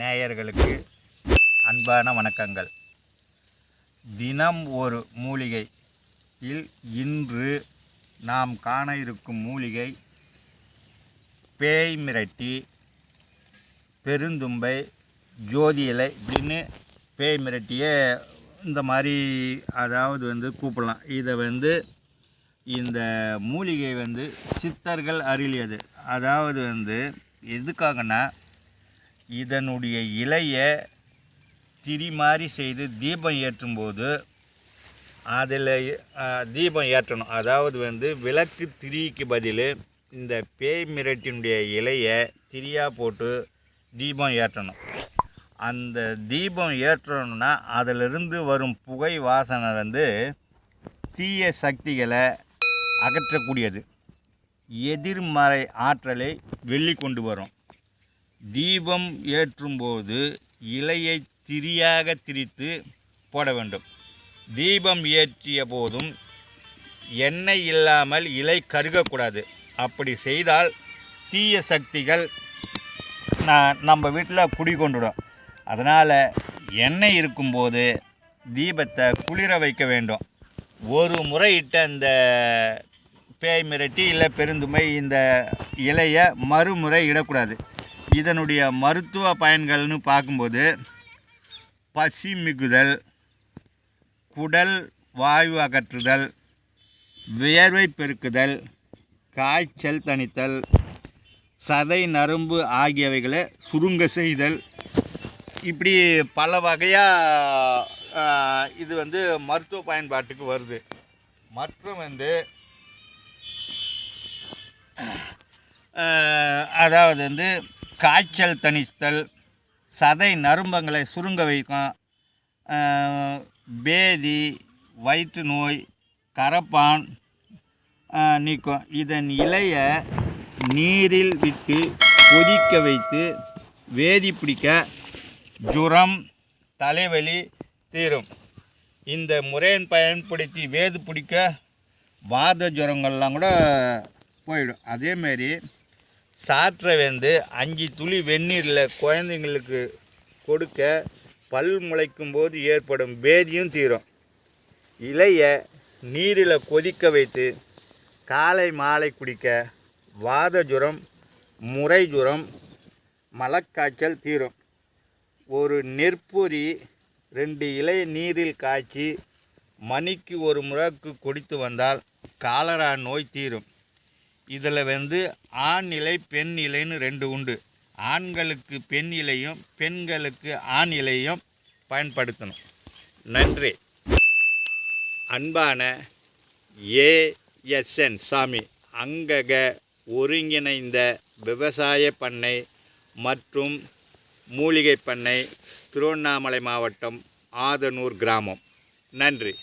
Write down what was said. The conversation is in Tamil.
நேயர்களுக்கு அன்பான வணக்கங்கள். தினம் ஒரு மூலிகை இல் இன்று நாம் காண இருக்கும் மூலிகை பேய் மிரட்டி பெருந்தும்பை ஜோதி இலை இப்படின்னு பேய் மிரட்டிய இந்த மாதிரி அதாவது வந்து கூப்பிடலாம். இதை வந்து இந்த மூலிகை வந்து சித்தர்கள் அருளியது. அதாவது வந்து எதுக்காகனா இதனுடைய இலையை திரி மாதிரி செய்து தீபம் ஏற்றும்போது அதில் தீபம் ஏற்றணும். அதாவது வந்து விளக்கு திரிக்கு பதில் இந்த பேய் மிரட்டினுடைய இலையை திரியாக போட்டு தீபம் ஏற்றணும். அந்த தீபம் ஏற்றணும்னா அதிலிருந்து வரும் புகை வாசனை வந்து தீய சக்திகளை அகற்றக்கூடியது. எதிர்மறை ஆற்றலை வெளிக்கொண்டு வரும். தீபம் ஏற்றும்போது இலையை திரியாக திரித்து போட வேண்டும். தீபம் ஏற்றிய போதும் எண்ணெய் இல்லாமல் இலை கருகக்கூடாது. அப்படி செய்தால் தீய சக்திகள் நான் நம்ம வீட்டில் குடிகொண்டுடும் அதனால் எண்ணெய் இருக்கும்போது தீபத்தை குளிர வைக்க வேண்டும். ஒரு முறை இட்ட அந்த பேய் மிரட்டி இல்லை பெருந்துமை இந்த இலையை மறுமுறை இடக்கூடாது. இதனுடைய மருத்துவ பயன்கள்னு பார்க்கும்போது பசி மிகுதல் குடல் வாயு அகற்றுதல் வியர்வை பெருக்குதல் காய்ச்சல் தணித்தல் சதை நரம்பு ஆகியவைகளை சுருங்க செய்தல். இப்படி பல வகையாக இது வந்து மருத்துவ பயன்பாட்டுக்கு வருது. மற்றும் வந்து அதாவது வந்து காய்ச்சல் தணித்தல் சதை நரும்பங்களை சுருங்க வைக்கும் பேதி வயிற்று நோய் கரப்பான் நிற்கும் நீக்கும். இதன் இலையை நீரில் விட்டு கொதிக்க வைத்து வேதி பிடிக்க ஜுரம் தலைவலி தீரும். இந்த முறையின் பயன்படுத்தி வேது பிடிக்க வாத ஜுரங்கள்லாம் கூட போயிடும். அதேமாரி சாற்றை வந்து அஞ்சு துளி வெந்நீரில் குழந்தைங்களுக்கு கொடுக்க பல் முளைக்கும் போது ஏற்படும் பேதியும் தீரும். இலையை நீரில் கொதிக்க வைத்து காலை மாலை குடிக்க வாத ஜுரம் முறை ஜுரம் மலக்காய்ச்சல் தீரும். ஒரு நெற்பொறி ரெண்டு இலை நீரில் காய்ச்சி மணிக்கு ஒரு முறைக்கு குடித்து வந்தால் காலரா நோய் தீரும். இதில் வந்து ஆண் இலை பெண் இலைன்னு ரெண்டு உண்டு. ஆண்களுக்கு பெண் இலையும் பெண்களுக்கு ஆண் இலையும் பயன்படுத்தணும். நன்றி. அன்பான ஏஎஸ்என் சாமி அங்கக ஒருங்கிணைந்த விவசாய பண்ணை மற்றும் மூலிகை பண்ணை திருவண்ணாமலை மாவட்டம் ஆதனூர் கிராமம். நன்றி.